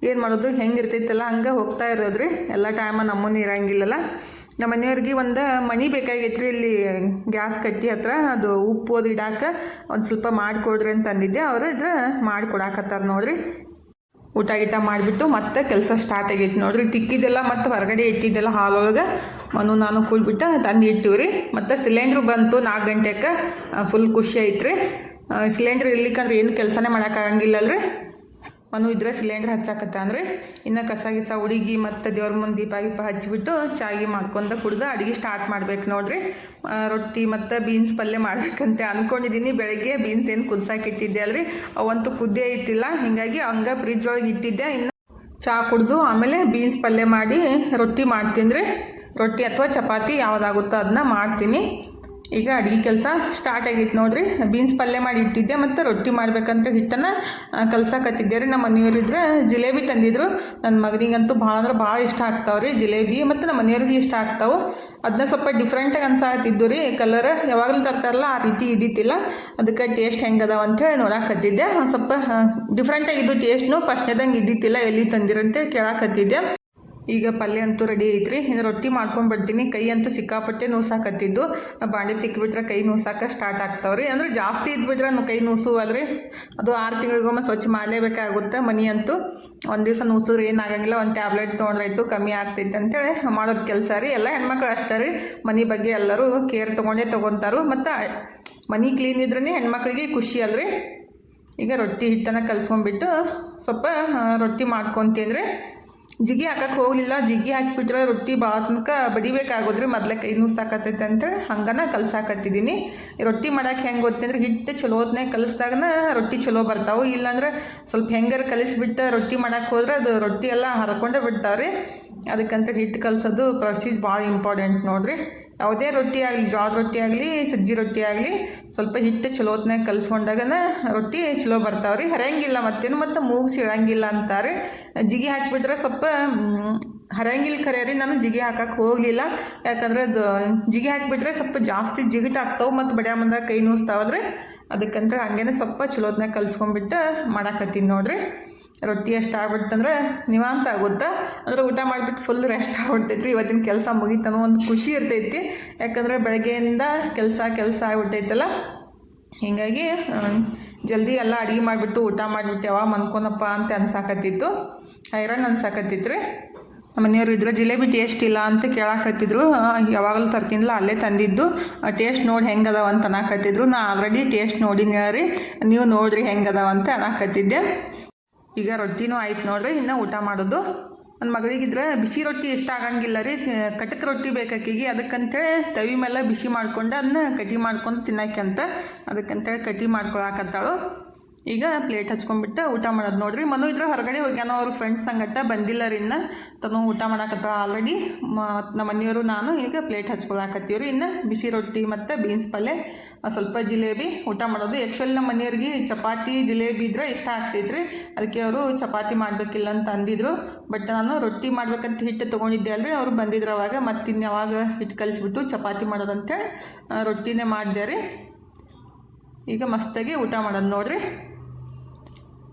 ಏನು ಮಾಡೋದು? ಹೆಂಗೆ ಇರ್ತೈತಲ್ಲ? ಹಂಗೆ ಹೋಗ್ತಾ ಇರೋದ್ರಿ. ಎಲ್ಲ ಟೈಮ ನಮ್ಮನ್ನು ಇರಂಗಿಲ್ಲಲ್ಲ. ನಮ್ಮ ಮನೆಯವ್ರಿಗೆ ಒಂದು ಮನೆ ಬೇಕಾಗೈತೆ ರೀ ಇಲ್ಲಿ ಗ್ಯಾಸ್ ಕಟ್ಟಿ ಹತ್ರ, ಅದು ಉಪ್ಪು ಅದು ಇಡಾಕ ಒಂದು ಸ್ವಲ್ಪ ಮಾಡಿಕೊಡ್ರಿ ಅಂತ ಅಂದಿದ್ದೆ, ಅವರು ಇದ್ರ ಮಾಡಿಕೊಡಾಕತ್ತಾರ ನೋಡ್ರಿ. ಊಟ ಗೀಟ ಮಾಡಿಬಿಟ್ಟು ಮತ್ತೆ ಕೆಲಸ ಸ್ಟಾರ್ಟ್ ಆಗೈತೆ ನೋಡ್ರಿ. ತಿಕ್ಕಿದ್ದೆಲ್ಲ ಮತ್ತು ಹೊರಗಡೆ ಇಟ್ಟಿದ್ದೆಲ್ಲ ಹಾಲೊಳಗೆ ಮನು ನಾನು ಕೂಡ್ಬಿಟ್ಟು ತಂದು ಇಟ್ಟಿವಿ ರೀ ಮತ್ತು ಸಿಲಿಂಡ್ರ್ ಬಂತು ನಾಲ್ಕು ಗಂಟೆಗೆ ಫುಲ್ ಖುಷಿ ಐತ್ರಿ. ಸಿಲಿಂಡ್ರ್ ಇರ್ಲಿಕ್ಕಂದ್ರೆ ಏನು ಕೆಲಸನೇ ಮಾಡೋಕ್ಕಾಗಂಗಿಲ್ಲ ಅಲ್ರಿ ಮನು ಇದ್ರೆ ಸಿಲಿಂಡ್ರ್ ಹಚ್ಚಾಕತ್ತಾನ್ರಿ ಇನ್ನು ಕಸ ಗಿಸ ಹುಡುಗಿ ಮತ್ತು ದೇವ್ರ ಮುಂದೆ ದೀಪ ಗೀಪ ಹಚ್ಚಿಬಿಟ್ಟು ಚಾಗಿ ಮಾಡ್ಕೊಂಡು ಕುಡ್ದು ಅಡುಗೆ ಸ್ಟಾರ್ಟ್ ಮಾಡ್ಬೇಕು ನೋಡ್ರಿ. ರೊಟ್ಟಿ ಮತ್ತು ಬೀನ್ಸ್ ಪಲ್ಯ ಮಾಡ್ಬೇಕಂತ ಅಂದ್ಕೊಂಡಿದ್ದೀನಿ ಬೆಳಗ್ಗೆ ಬೀನ್ಸ್ ಏನು ಕುದ್ಸಾಕ್ ಇಟ್ಟಿದ್ದೆ ಅಲ್ರಿ. ಅವಂತೂ ಕುದ್ದೇ ಇತ್ತಿಲ್ಲ ಹಿಂಗಾಗಿ ಹಂಗೆ ಫ್ರಿಜ್ ಒಳಗೆ ಇಟ್ಟಿದ್ದೆ. ಇನ್ನು ಚಹಾ ಕುಡ್ದು ಆಮೇಲೆ ಬೀನ್ಸ್ ಪಲ್ಯ ಮಾಡಿ ರೊಟ್ಟಿ ಮಾಡ್ತೀನಿ ರೀ. ರೊಟ್ಟಿ ಅಥವಾ ಚಪಾತಿ ಯಾವುದಾಗುತ್ತೋ ಅದನ್ನ ಮಾಡ್ತೀನಿ. ಈಗ ಅಡುಗೆ ಕೆಲಸ ಸ್ಟಾರ್ಟ್ ಆಗೈತೆ ನೋಡಿರಿ. ಬೀನ್ಸ್ ಪಲ್ಯ ಮಾಡಿ ಇಟ್ಟಿದ್ದೆ ಮತ್ತು ರೊಟ್ಟಿ ಮಾಡ್ಬೇಕಂತ ಹಿಟ್ಟನ್ನು ಕಲ್ಸಕತ್ತಿದ್ದೆ ರೀ. ನಮ್ಮ ಮನೆಯವರಿದ್ರೆ ಜಿಲೇಬಿ ತಂದಿದ್ರು. ನನ್ನ ಮಗನಿಗಂತೂ ಭಾಳ ಅಂದ್ರೆ ಭಾಳ ಇಷ್ಟ ಆಗ್ತಾವೆ ರೀ ಜಿಲೇಬಿ ಮತ್ತು ನಮ್ಮ ಮನೆಯವ್ರಿಗೆ ಇಷ್ಟ ಆಗ್ತಾವೆ. ಅದನ್ನ ಸ್ವಲ್ಪ ಡಿಫ್ರೆಂಟಾಗಿ ಅನ್ಸಾಕತ್ತಿದ್ದು ರೀ. ಕಲರ್ ಯಾವಾಗಲೂ ತರ್ತಾರಲ್ಲ, ಆ ರೀತಿ ಇದ್ದಿತ್ತಿಲ್ಲ. ಅದಕ್ಕೆ ಟೇಸ್ಟ್ ಹೆಂಗದಾವ ಅಂತ ಹೇಳಿ ನೋಡಾಕತ್ತಿದ್ದೆ. ಒಂದು ಸ್ವಲ್ಪ ಡಿಫ್ರೆಂಟಾಗಿದ್ದು ಟೇಸ್ಟ್ನು ಫಸ್ಟ್ನೇದಂಗೆ ಇದ್ದಿತ್ತಿಲ್ಲ ಎಲ್ಲಿ ತಂದಿರಂತೆ ಕೇಳಾಕತ್ತಿದ್ದೆ. ಈಗ ಪಲ್ಯ ಅಂತೂ ರೆಡಿ ಐತ್ರಿ. ಇನ್ನು ರೊಟ್ಟಿ ಮಾಡ್ಕೊಂಡ್ಬಿಡ್ತೀನಿ ಕೈ ಅಂತೂ ಸಿಕ್ಕಾಪಟ್ಟೆ ನೂಸಾಕತ್ತಿದ್ದು. ಬಾಂಡೆ ತಿಕ್ಬಿಟ್ರೆ ಕೈ ನೂಸಾಕ ಸ್ಟಾರ್ಟ್ ಆಗ್ತಾವ್ರಿ. ಅಂದ್ರೆ ಜಾಸ್ತಿ ಇದ್ಬಿಟ್ರೆ ಕೈ ನೂಸು ಅಲ್ರಿ ಅದು ಆರು ತಿಂಗಳಿಗೊಮ್ಮೆ ಸ್ವಚ್ಛ ಮಾಡಲೇಬೇಕಾಗುತ್ತೆ ಮನಿ ಅಂತೂ. ಒಂದು ದಿವಸ ನೂಸಿದ್ರೆ ಏನಾಗಂಗಿಲ್ಲ ಒಂದು ಟ್ಯಾಬ್ಲೆಟ್ ತೊಗೊಂಡ್ರಾಯ್ತು ಕಮ್ಮಿ ಆಗ್ತೈತೆ ಅಂತೇಳಿ ಮಾಡೋದು ಕೆಲಸ ರೀ. ಎಲ್ಲ ಹೆಣ್ಮಕ್ಳು ಅಷ್ಟೇ ರೀ. ಮನೆ ಬಗ್ಗೆ ಎಲ್ಲರೂ ಕೇರ್ ತೊಗೊಂಡೇ ತೊಗೊತಾರು. ಮತ್ತು ಮನಿ ಕ್ಲೀನ್ ಇದ್ರೇ ಹೆಣ್ಮಕ್ಳಿಗೆ ಖುಷಿ ಅಲ್ರಿ. ಈಗ ರೊಟ್ಟಿ ಹಿಟ್ಟನ್ನು ಕಲ್ಸ್ಕೊಂಡ್ಬಿಟ್ಟು ಸ್ವಲ್ಪ ರೊಟ್ಟಿ ಮಾಡ್ಕೊತೀನಿ ರೀ. ಜಿಗಿ ಹಾಕಕ್ಕೆ ಹೋಗಲಿಲ್ಲ. ಜಿಗಿ ಹಾಕಿಬಿಟ್ರೆ ರೊಟ್ಟಿ ಭಾಳ ತನಕ ಬಡಿಬೇಕಾಗೋದ್ರಿ ಮೊದ್ಲ ಕೈ ಸಾಕತ್ತೈತೆ ಅಂತೇಳಿ ಹಂಗನ ಕಲ್ಸಾಕತ್ತಿದ್ದೀನಿ. ರೊಟ್ಟಿ ಮಾಡಕ್ಕೆ ಹೆಂಗೆ ಗೊತ್ತಂದ್ರೆ ಹಿಟ್ಟು ಚಲೋ ಹೊತ್ತನೇ ಕಲಿಸ್ದಾಗನ ರೊಟ್ಟಿ ಚಲೋ ಬರ್ತಾವೆ. ಇಲ್ಲಾಂದ್ರೆ ಸ್ವಲ್ಪ ಹೆಂಗಾರ ಕಲಿಸ್ಬಿಟ್ಟು ರೊಟ್ಟಿ ಮಾಡಕ್ಕೆ ಹೋದ್ರೆ ಅದು ರೊಟ್ಟಿ ಎಲ್ಲ ಹರ್ಕೊಂಡೇ ಬಿಡ್ತಾವ್ರಿ. ಅದಕ್ಕಂತ ಹಿಟ್ಟು ಕಲಿಸೋದು ಪ್ರೊಸೀಜ್ ಭಾಳ ಇಂಪಾರ್ಟೆಂಟ್ ನೋಡ್ರಿ. ಯಾವುದೇ ರೊಟ್ಟಿ ಆಗಲಿ ಜೋಳದ ರೊಟ್ಟಿ ಆಗಲಿ, ಸಜ್ಜಿ ರೊಟ್ಟಿ ಆಗಲಿ, ಸ್ವಲ್ಪ ಹಿಟ್ಟು ಚಲೋ ಹೊತ್ನಾಗ ಕಲಿಸ್ಕೊಂಡಾಗನ ರೊಟ್ಟಿ ಚಲೋ ಬರ್ತಾವೆ ರೀ ಹರಿಯಂಗಿಲ್ಲ ಮತ್ತೇನು, ಮತ್ತು ಮೂಗು ಸಿಳಂಗಿಲ್ಲ ಅಂತಾರೆ. ಜಿಗಿ ಹಾಕಿಬಿಟ್ರೆ ಸ್ವಲ್ಪ ಹರಿಯಂಗಿಲ್ಲ ಖರೆ ರೀ ನಾನು ಜಿಗಿ ಹಾಕಕ್ಕೆ ಹೋಗಲಿಲ್ಲ ಯಾಕಂದ್ರೆ ಅದು ಜಿಗಿ ಹಾಕಿಬಿಟ್ರೆ ಸ್ವಲ್ಪ ಜಾಸ್ತಿ ಜಿಗಿಟ್ ಆಗ್ತಾವೆ ಮತ್ತು ಬಡ್ಯಾ ಮಂದಾಗ ಕೈ ನೋಸ್ತಾವಲ್ರಿ. ಅದಕ್ಕಂದ್ರೆ ಹಂಗೇನೆ ಸ್ವಲ್ಪ ಚಲೋ ಹೊತ್ನಾಗ ಕಲಿಸ್ಕೊಂಡ್ಬಿಟ್ಟು ಮಾಡಾಕತ್ತೀನಿ ನೋಡ್ರಿ. ರೊಟ್ಟಿ ಎಷ್ಟು ಆಗ್ಬಿಡ್ತಂದ್ರೆ ನಿವಾಂತ ಆಗುತ್ತಾ. ಅಂದ್ರೆ ಊಟ ಮಾಡಿಬಿಟ್ಟು ಫುಲ್ ರೆಸ್ಟ್ ಆಗ್ಬಿಡ್ತೈತ್ರಿ. ಇವತ್ತಿನ ಕೆಲಸ ಮುಗೀತನೋ ಒಂದು ಖುಷಿ ಇರ್ತೈತಿ. ಯಾಕಂದರೆ ಬೆಳಗ್ಗೆಯಿಂದ ಕೆಲಸ ಕೆಲಸ ಆಗ್ಬಿಟ್ಟೈತಲ್ಲ. ಹೀಗಾಗಿ ಜಲ್ದಿ ಎಲ್ಲ ಅಡುಗೆ ಮಾಡಿಬಿಟ್ಟು ಊಟ ಮಾಡಿಬಿಟ್ಟು ಯಾವಾಗ ಮನ್ಕೊನಪ್ಪ ಅಂತ ಅನ್ಸಾಕತ್ತಿತ್ತು. ಹೈರಾಣ ಅನ್ಸಾಕತ್ತಿತ್ತು ರೀ ಮನೆಯವ್ರು ಇದ್ರೆ ಜಿಲೇಬಿ ಟೇಸ್ಟ್ ಇಲ್ಲ ಅಂತ ಕೇಳಾಕತ್ತಿದ್ರು. ಆ, ಯಾವಾಗಲೂ ತರ್ತೀನಿಲ್ಲ ಅಲ್ಲೇ ತಂದಿದ್ದು. ಟೇಸ್ಟ್ ನೋಡಿ ಹೆಂಗದಾವ ಅಂತ ಅನ್ನಕತ್ತಿದ್ರು. ನಾ ಆಲ್ರೆಡಿ ಟೇಸ್ಟ್ ನೋಡಿನಿ ರೀ. ನೀವು ನೋಡ್ರಿ ಹೆಂಗದಾವ ಅಂತ ಅನ್ನಕತ್ತಿದ್ದೆ. ಈಗ ರೊಟ್ಟಿನೂ ಆಯ್ತು ನೋಡ್ರಿ, ಇನ್ನೂ ಊಟ ಮಾಡೋದು. ನನ್ನ ಮಗಳಿಗಿದ್ರೆ ಬಿಸಿ ರೊಟ್ಟಿ ಇಷ್ಟ ಆಗಂಗಿಲ್ಲ ರೀ, ಕಟಕ್ ರೊಟ್ಟಿ ಬೇಕಾಕಿಗೆ ಅದಕ್ಕಂತೇಳಿ ತವಿ ಮೇಲೆ ಬಿಸಿ ಮಾಡ್ಕೊಂಡು ಅದನ್ನ ಕಟಿ ಮಾಡ್ಕೊಂಡು ತಿನ್ನಕ್ಕೆ ಅಂತ, ಅದಕ್ಕಂತೇಳಿ ಕಟಿ ಮಾಡ್ಕೊಳಕತ್ತಾಳು. ಈಗ ಪ್ಲೇಟ್ ಹಚ್ಕೊಂಡ್ಬಿಟ್ಟು ಊಟ ಮಾಡೋದು ನೋಡ್ರಿ. ಮನು ಇದ್ರೆ ಹೊರಗಡೆ ಹೋಗ್ಯಾನೋ ಅವ್ರ ಫ್ರೆಂಡ್ಸ್ ಸಂಗಟ ಬಂದಿಲ್ಲ ರೀ ಇನ್ನು ತನು ಊಟ ಮಾಡಕತ್ತ ಆಲ್ರೆಡಿ ನಮ್ಮ ಮನೆಯವರು ನಾನು ಈಗ ಪ್ಲೇಟ್ ಹಚ್ಕೊಳಕತ್ತೀವಿ ರೀ ಇನ್ನು ಬಿಸಿ ರೊಟ್ಟಿ ಮತ್ತು ಬೀನ್ಸ್ ಪಲ್ಯ ಸ್ವಲ್ಪ ಜಿಲೇಬಿ ಊಟ ಮಾಡೋದು. ಆ್ಯಕ್ಚುಲಿ ನಮ್ಮ ಮನೆಯವ್ರಿಗೆ ಚಪಾತಿ, ಜಿಲೇಬಿ ಇದ್ರೆ ಇಷ್ಟ ಆಗ್ತೈತ್ರಿ. ಅದಕ್ಕೆ ಅವರು ಚಪಾತಿ ಮಾಡಬೇಕಿಲ್ಲ ಅಂತ ಅಂದಿದ್ರು. ಬಟ್ ನಾನು ರೊಟ್ಟಿ ಮಾಡ್ಬೇಕಂತ ಹಿಟ್ಟು ತೊಗೊಂಡಿದ್ದೆ ಅಲ್ರಿ. ಅವರು ಬಂದಿದ್ರು ಅವಾಗ. ಮತ್ತು ಇನ್ಯಾವಾಗ ಹಿಟ್ಟು ಕಲಿಸ್ಬಿಟ್ಟು ಚಪಾತಿ ಮಾಡೋದಂತೇಳಿ ರೊಟ್ಟಿನೇ ಮಾಡಿದೆ ರೀ. ಈಗ ಮಸ್ತಾಗಿ ಊಟ ಮಾಡೋದು ನೋಡ್ರಿ.